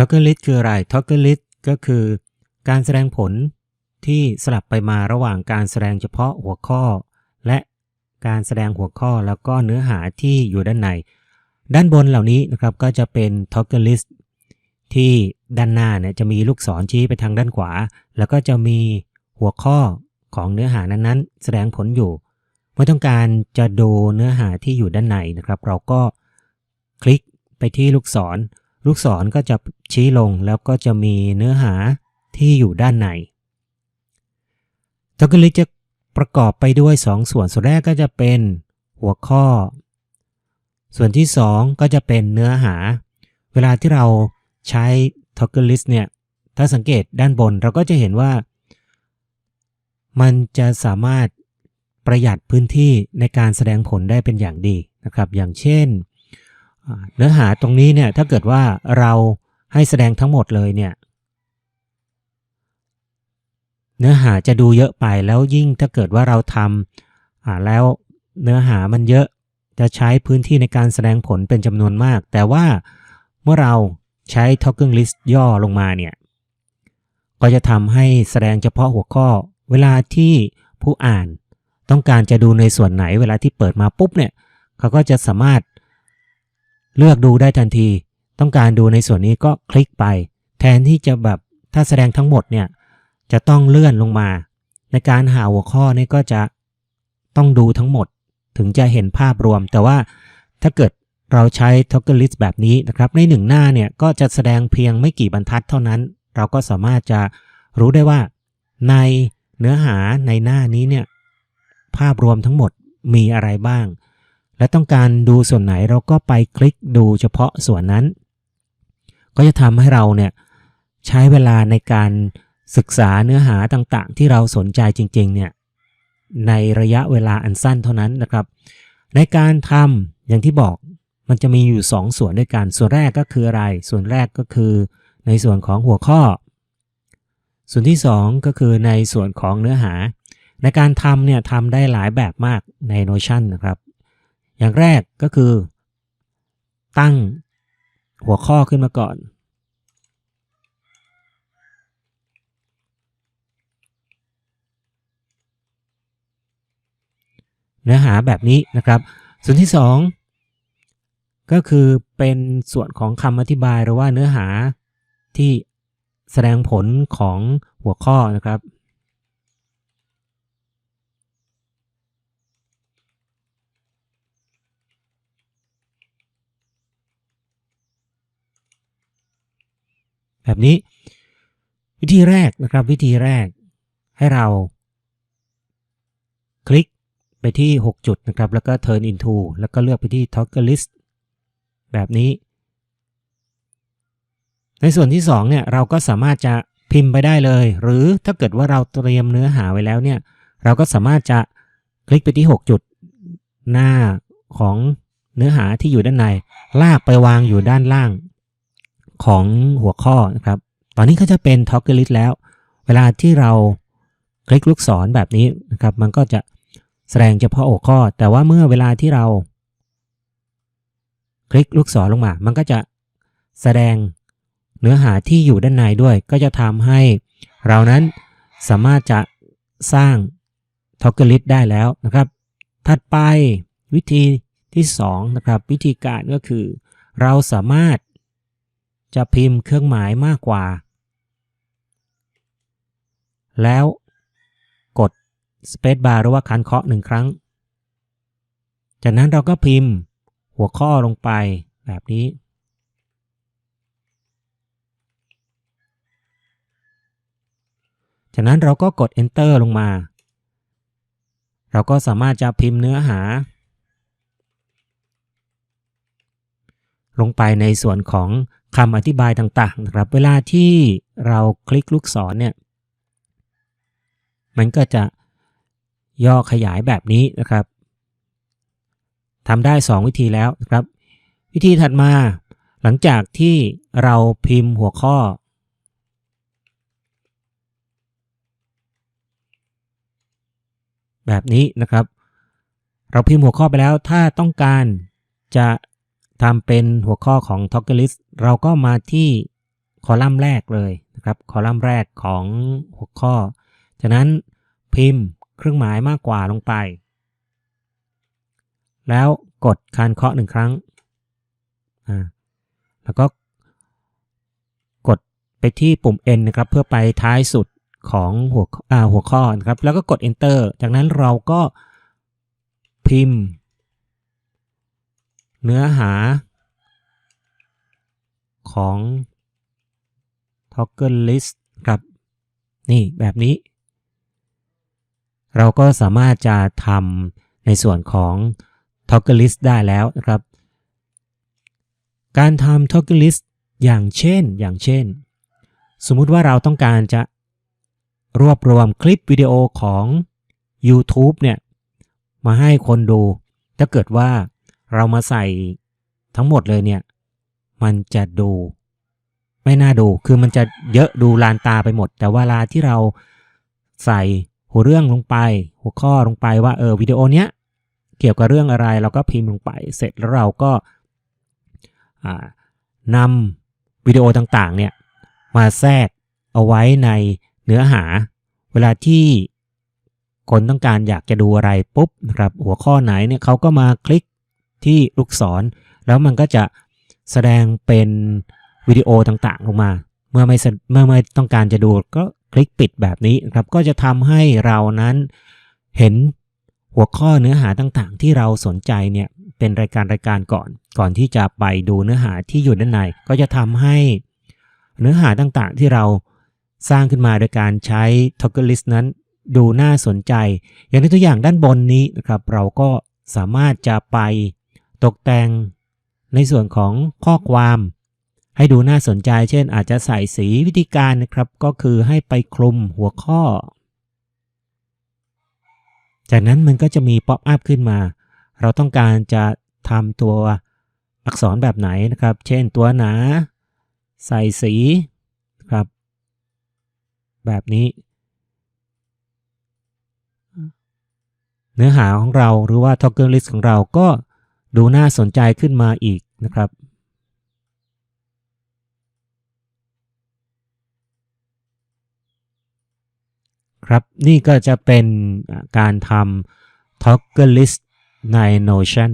Toggle list คืออะไร Toggle list ก็คือการแสดงผลที่สลับไปมาระหว่างการแสดงเฉพาะหัวข้อ และการแสดงหัวข้อแล้วก็เนื้อหาที่อยู่ด้านใน ด้านบนเหล่านี้นะครับก็จะเป็น Toggle list ที่ด้านหน้าเนี่ยจะมีลูกศรชี้ไปทางด้านขวา แล้วก็จะมีหัวข้อของเนื้อหานั้นๆ แสดงผลอยู่เมื่อต้องการจะดูเนื้อหาที่อยู่ด้านในนะครับ เราก็คลิกไปที่ลูกศร ลูกศรก็จะชี้ลงแล้วก็จะมีเนื้อหาที่อยู่ด้านใน t o g g l e จะประกอบไปด้วย 2 ส่วน ส่วนแรกก็จะเป็นหัวข้อ ส่วนที่ 2 ก็จะเป็นเนื้อหา เวลาที่เราใช้ Toggle List เนี่ย ถ้าสังเกตด้านบนเราก็จะเห็นว่า มันจะสามารถประหยัดพื้นที่ในการแสดงผลได้เป็นอย่างดีนะครับ อย่างเช่น เนื้อหาตรงนี้เนี่ยถ้าเกิดว่าเราให้แสดงทั้งหมดเลยเนี่ย เนื้อหาจะดูเยอะไปแล้วยิ่งถ้าเกิดว่าเราทำแล้วเนื้อหามันเยอะจะใช้พื้นที่ในการแสดงผลเป็นจำนวนมาก แต่ว่าเมื่อเราใช้ Talking List ย่อลงมาเนี่ย ก็จะทำให้แสดงเฉพาะหัวข้อ เวลาที่ผู้อ่าน ต้องการจะดูในส่วนไหนเวลาที่เปิดมาปุ๊บเนี่ย เขาก็จะสามารถ เลือกดูได้ทันที ต้องการดูในส่วนนี้ก็คลิกไป แทนที่จะแบบถ้าแสดงทั้งหมดเนี่ยจะต้องเลื่อนลงมา ในการหาหัวข้อนี่ก็จะต้องดูทั้งหมดถึงจะเห็นภาพรวม แต่ว่าถ้าเกิดเราใช้ Toggle List แบบนี้นะครับในหนึ่งหน้าเนี่ยก็จะแสดงเพียงไม่กี่บรรทัดเท่านั้น เราก็สามารถจะรู้ได้ว่าในเนื้อหาในหน้านี้เนี่ยภาพรวมทั้งหมดมีอะไรบ้าง และต้องการดูส่วนไหนเราก็ไปคลิกดูเฉพาะส่วนนั้น ก็จะทำให้เราเนี่ยใช้เวลาในการศึกษาเนื้อหาต่างๆ ที่เราสนใจจริงๆเนี่ยในระยะเวลาอันสั้นเท่านั้นนะครับ ในการทำอย่างที่บอกมันจะมีอยู่ 2ส่วนด้วยกัน ส่วนแรกก็คืออะไร ส่วนแรกก็คือ ในส่วนของหัวข้อ ส่วนที่ 2 ก็คือในส่วนของเนื้อหา ในการทำเนี่ยทำได้หลายแบบมากใน Notion นะครับ อย่างแรกก็คือ ตั้งหัวข้อขึ้นมาก่อน เนื้อหาแบบนี้นะครับ ส่วนที่ 2 ก็คือเป็นส่วนของคำอธิบายหรือว่าเนื้อหาที่แสดงผลของหัวข้อนะครับ แบบนี้ วิธีแรกนะครับ วิธีแรกให้เรา คลิกไปที่ 6 จุดนะครับ แล้วก็ turn into แล้วก็เลือกไปที่ toggle list แบบนี้ ในส่วนที่2เนี่ยเราก็สามารถจะพิมพ์ไปได้เลย หรือถ้าเกิดว่าเราเตรียมเนื้อหาไว้แล้วเนี่ยเราก็สามารถจะคลิกไปที่ 6 จุดหน้าของเนื้อหาที่อยู่ด้านใน ลากไปวางอยู่ด้านล่าง ของหัวข้อนะครับ ตอนนี้ก็จะเป็น toggle list แล้ว เวลาที่เราคลิกลูกศรแบบนี้นะครับ มันก็จะแสดงเฉพาะหัวข้อ แต่ว่าเมื่อเวลาที่เรา คลิกลูกศรลงมา มันก็จะแสดงเนื้อหาที่อยู่ด้านในด้วย ก็จะทำให้เรานั้นสามารถจะสร้าง Toggle List ได้แล้วนะครับ ถัดไปวิธีที่2นะครับวิธีการก็คือ เราสามารถ จะพิมพ์เครื่องหมายมากกว่า แล้วกด Space Bar หรือว่าคันเคาะหนึ่งครั้ง จากนั้นเราก็พิมพ์หัวข้อลงไปแบบนี้ จากนั้นเราก็กด Enter ลงมา เราก็สามารถจะพิมพ์เนื้อหา ลงไปในส่วนของคำอธิบายต่างๆนะครับ เวลาที่เราคลิกลูกศรเนี่ย มันก็จะย่อขยายแบบนี้นะครับทำได้ 2 วิธีแล้วนะครับ วิธีถัดมาหลังจากที่เราพิมพ์หัวข้อ แบบนี้นะครับ เราพิมพ์หัวข้อไปแล้วถ้าต้องการจะ ทำเป็นหัวข้อของ Toggle List เราก็มาที่คอลัมน์แรกเลยนะครับ คอลัมน์แรกของหัวข้อ จากนั้นพิมพ์เครื่องหมายมากกว่าลงไป แล้วกดคานเคาะหนึ่งครั้ง แล้วก็กดไปที่ปุ่ม N นะครับ เพื่อไปท้ายสุดของหัวอ่าหัวข้อนะครับ แล้วก็กด Enter จากนั้นเราก็พิมพ์ เนื้อหาของ toggle list ครับนี่แบบนี้ เราก็สามารถจะทำในส่วนของ toggle list ได้แล้วนะครับ การทำ toggle list อย่างเช่นอย่างเช่น สมมุติว่าเราต้องการจะรวบรวมคลิปวิดีโอของ YouTube เนี่ย มาให้คนดู ถ้าเกิดว่า เรามาใส่ทั้งหมดเลยเนี่ย มันจะดูไม่น่าดู คือมันจะเยอะดูลานตาไปหมด แต่เวลาที่เราใส่หัวเรื่องลงไป หัวข้อลงไปว่าเออวิดีโอเนี้ยเกี่ยวกับเรื่องอะไรเราก็พิมพ์ลงไป เสร็จแล้วเราก็นำวิดีโอต่างๆเนี่ยมาแทรกเอาไว้ในเนื้อหา เวลาที่คนต้องการอยากจะดูอะไรปุ๊บนะครับหัวข้อไหนเนี่ยเขาก็มาคลิก ที่ลูกศร แล้วมันก็จะแสดงเป็นวิดีโอต่างๆ ลงมา เมื่อไม่เมื่อไม่ต้องการจะดูก็คลิกปิดแบบนี้ครับก็จะทำให้เรานั้นเห็นหัวข้อเนื้อหาต่างๆ ที่เราสนใจเนี่ยเป็นรายการรายการก่อน ก่อนที่จะไปดูเนื้อหาที่อยู่ด้านใน ก็จะทำให้เนื้อหาต่างๆ ที่เราสร้างขึ้นมาโดยการใช้ toggle list นั้นดูน่าสนใจ อย่างในตัวอย่างด้านบนนี้นะครับ เราก็สามารถจะไป ตกแต่ง ในส่วนของข้อความ ให้ดูน่าสนใจ เช่น อาจจะใส่สีวิธีการนะครับ ก็คือให้ไปคลุมหัวข้อ จากนั้นมันก็จะมีป๊อปอัพขึ้นมา เราต้องการจะทำตัวอักษรแบบไหนนะครับ เช่นตัวหนา ใส่สีครับ แบบนี้ เนื้อหาของเราหรือว่า toggle list ของเราก็ ดูน่าสนใจขึ้นมาอีกนะครับ ครับนี่ก็จะเป็นการทำ toggle list ใน Notion